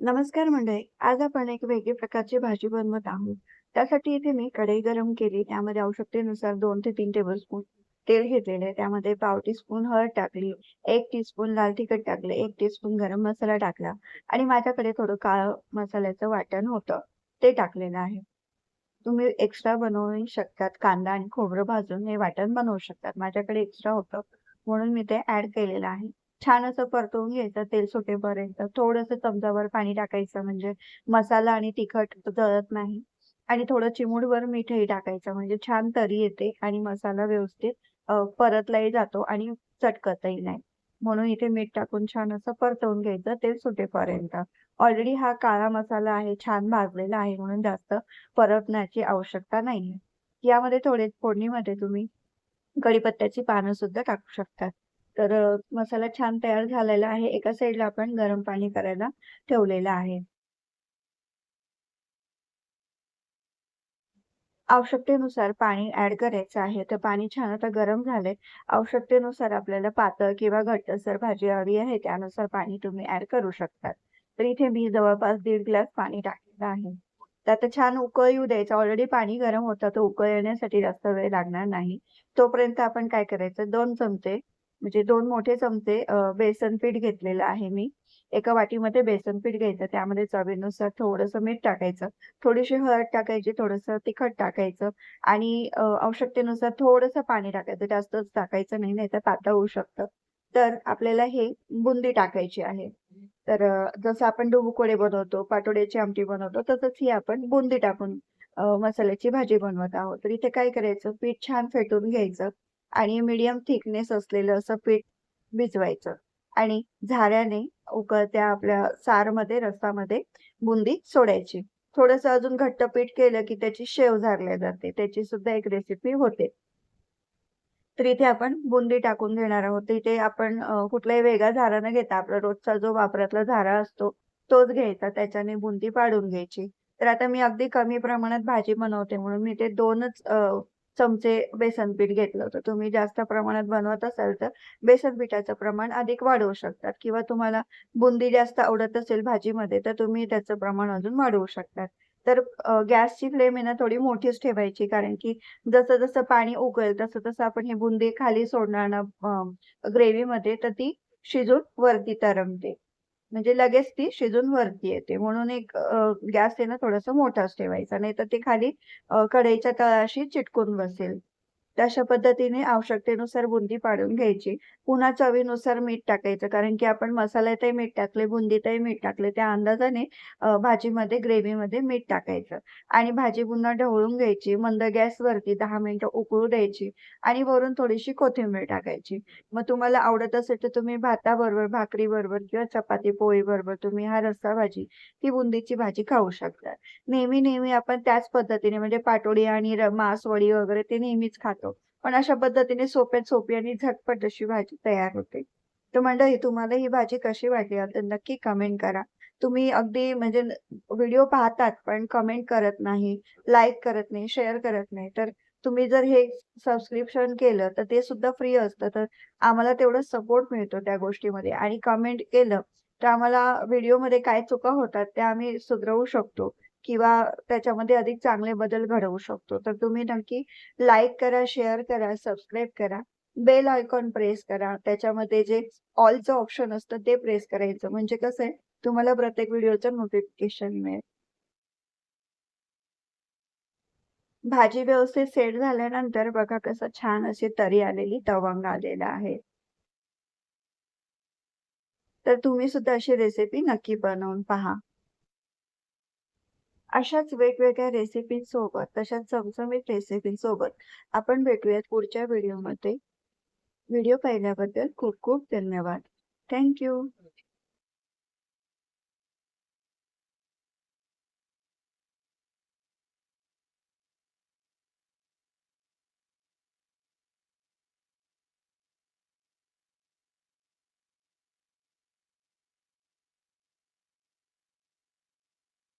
नमस्कार मंडळी. आज आपण एक वेगळी प्रकारची भाजी बनवत आहोत. त्यासाठी इथे मी कढई गरम केली. त्यामध्ये आवश्यकतेनुसार दोन ते 3 टेबलस्पून तेल घेतलेले. त्यामध्ये पाव टीस्पून हळद टाकली, एक टीस्पून लाल तिखट टाकले, 1 टीस्पून गरम मसाला टाकला आणि माझ्याकडे थोडं काळं मसाल्याचं वाटण होतं, ते टाकलेलं आहे. तुम्ही एक्स्ट्रा बनवू शकतात. कांदा आणि खोबरं भाजून हे वाटण बनवू शकतात. माझ्याकडे एक्स्ट्रा होतं, म्हणून मी ते ऍड केलेलं आहे. छान असं परतवून घ्यायचं तेल सुटेपर्यंत. थोडंसं चमचाभर पाणी टाकायचं म्हणजे मसाला आणि तिखट जळत नाही आणि थोडं चिमूटभर मीठही टाकायचं म्हणजे छान तरी येते आणि मसाला व्यवस्थित परतलाही जातो आणि चटकतही नाही. म्हणून इथे मीठ टाकून छान असं परतवून घ्यायचं तेल सुटेपर्यंत. ऑलरेडी हा काळा मसाला आहे, छान भाजलेला आहे म्हणून जास्त परतण्याची आवश्यकता नाहीये. यामध्ये थोडे फोडणीमध्ये तुम्ही कढीपत्त्याची पानं सुद्धा टाकू शकतात. तर मसाला छान तयार झालेला आहे. एका साईडला आपण गरम पाणी करायला ठेवलेलं आहे. आवश्यकतेनुसार पाणी ऍड करायचं आहे. तर पाणी छान आता गरम झालंय. आवश्यकतेनुसार आपल्याला पातळ किंवा घट्टसर भाजी हवी आहे, त्यानुसार पाणी तुम्ही ऍड करू शकतात. तर इथे मी जवळपास दीड ग्लास पाणी टाकलेलं आहे. तर आता छान उकळ येऊ द्यायचं. ऑलरेडी पाणी गरम होतं, तर उकळ येण्यासाठी जास्त वेळ लागणार नाही. तोपर्यंत आपण काय करायचं दोन चमचे म्हणजे दोन मोठे चमचे बेसन पीठ घेतलेलं आहे मी. एका वाटीमध्ये बेसन पीठ घ्यायचं. त्यामध्ये चवीनुसार थोडंसं मीठ टाकायचं. थोडीशी हळद टाकायची, थोडंसं तिखट टाकायचं आणि आवश्यकतेनुसार थोडंसं पाणी टाकायचं. जास्तच टाकायचं नाही, नाहीतर पातळ होऊ शकतं. तर आपल्याला हे बुंदी टाकायची आहे. तर जसं आपण डुबुकोडे बनवतो, पाटोड्याची आमटी बनवतो, तसंच ही आपण बुंदी टाकून मसाल्याची भाजी बनवत आहोत. तर इथे काय करायचं, पीठ छान फेटून घ्यायचं आणि मीडियम थिकनेस असलेलं असं पीठ भिजवायचं आणि झाऱ्याने उकळत्या आपल्या सारमध्ये, रसामध्ये बुंदी सोडायची. थोडंसं अजून घट्ट पीठ केलं, की त्याची शेव झारल्या जाते. त्याची सुद्धा एक रेसिपी होते. तर इथे आपण बुंदी टाकून घेणार आहोत. इथे आपण कुठलाही वेगळा झारा न घेता आपला रोजचा जो वापरातला झारा असतो, तोच घ्यायचा. त्याच्याने बुंदी पाडून घ्यायची. तर आता मी अगदी कमी प्रमाणात भाजी बनवते म्हणून मी ते दोनच चमचे बेसन पीठ घेतलं होतं. तुम्ही जास्त प्रमाणात बनवत असाल तर बेसन पिठाचं प्रमाण अधिक वाढवू शकतात किंवा तुम्हाला बुंदी जास्त आवडत असेल भाजीमध्ये, तर तुम्ही त्याचं प्रमाण अजून वाढवू शकतात. तर गॅसची फ्लेम आहे ना थोडी मोठीच ठेवायची कारण की जसं-जसं पाणी उकळेल तसं-तसं आपण हे बुंदी खाली सोडणार ना ग्रेव्हीमध्ये तर ती शिजून वरती तरंगते. म्हणजे लगेच ती शिजून वरती येते. म्हणून एक गॅस आहे ना थोडासा मोठाच ठेवायचा. नाहीतर ती खाली कढईच्या तळाशी चिटकून बसेल. तर अशा पद्धतीने आवश्यकतेनुसार बुंदी पाडून घ्यायची. पुन्हा चवीनुसार मीठ टाकायचं कारण की आपण मसाल्यातही मीठ टाकले, बुंदीतही मीठ टाकले. त्या अंदाजाने भाजीमध्ये ग्रेव्हीमध्ये मीठ टाकायचं आणि भाजी पुन्हा ढवळून घ्यायची. मंद गॅसवरती दहा मिनिटं उकळू द्यायची आणि वरून थोडीशी कोथिंबीर टाकायची. मग तुम्हाला आवडत असेल तर तुम्ही भाताबरोबर, भाकरीबरोबर किंवा चपाती, पोळीबरोबर तुम्ही हा रस्सा भाजी, ही बुंदीची भाजी खाऊ शकता. नेहमी-नेहमी आपण त्याच पद्धतीने म्हणजे पाटोडी आणि र मासवडी वगैरे ते नेहमीच खातो. पण अशा पद्धतीने सोप्यात सोपी आणि झटपट अशी भाजी तयार होते. तर मंडळी तुम्हाला ही भाजी कशी वाटली तर नक्की कमेंट करा. तुम्ही अगदी म्हणजे व्हिडिओ पाहतात पण कमेंट करत नाही, लाईक करत नाही, शेअर करत नाही. तर तुम्ही जर हे सबस्क्रिप्शन केलं तर ते सुद्धा फ्री असतं. तर आम्हाला तेवढा सपोर्ट मिळतो त्या गोष्टीमध्ये आणि कमेंट केलं तर आम्हाला व्हिडिओमध्ये काय चुका होतात त्या आम्ही सुधरवू शकतो किंवा त्याच्यामध्ये अधिक चांगले बदल घडवू शकतो. तर तुम्ही नक्की लाईक करा, शेअर करा, सबस्क्राईब करा. बेल आयकॉन प्रेस करा. त्याच्यामध्ये जे ऑलचं ऑप्शन असतं ते प्रेस करायचं. म्हणजे कसं आहे तुम्हाला प्रत्येक व्हिडिओचं नोटिफिकेशन मिळेल. भाजी व्यवस्थित सेट झाल्यानंतर बघा कसं छान अशी तरी आलेली तवंग आलेला आहे. तर तुम्ही सुद्धा अशी रेसिपी नक्की बनवून पहा. अशाच वेगवेगळ्या रेसिपींसोबत, तशाच चमचमीत रेसिपींसोबत आपण भेटूयात पुढच्या व्हिडिओमध्ये. व्हिडिओ पाहिल्याबद्दल खूप खूप धन्यवाद. थँक्यू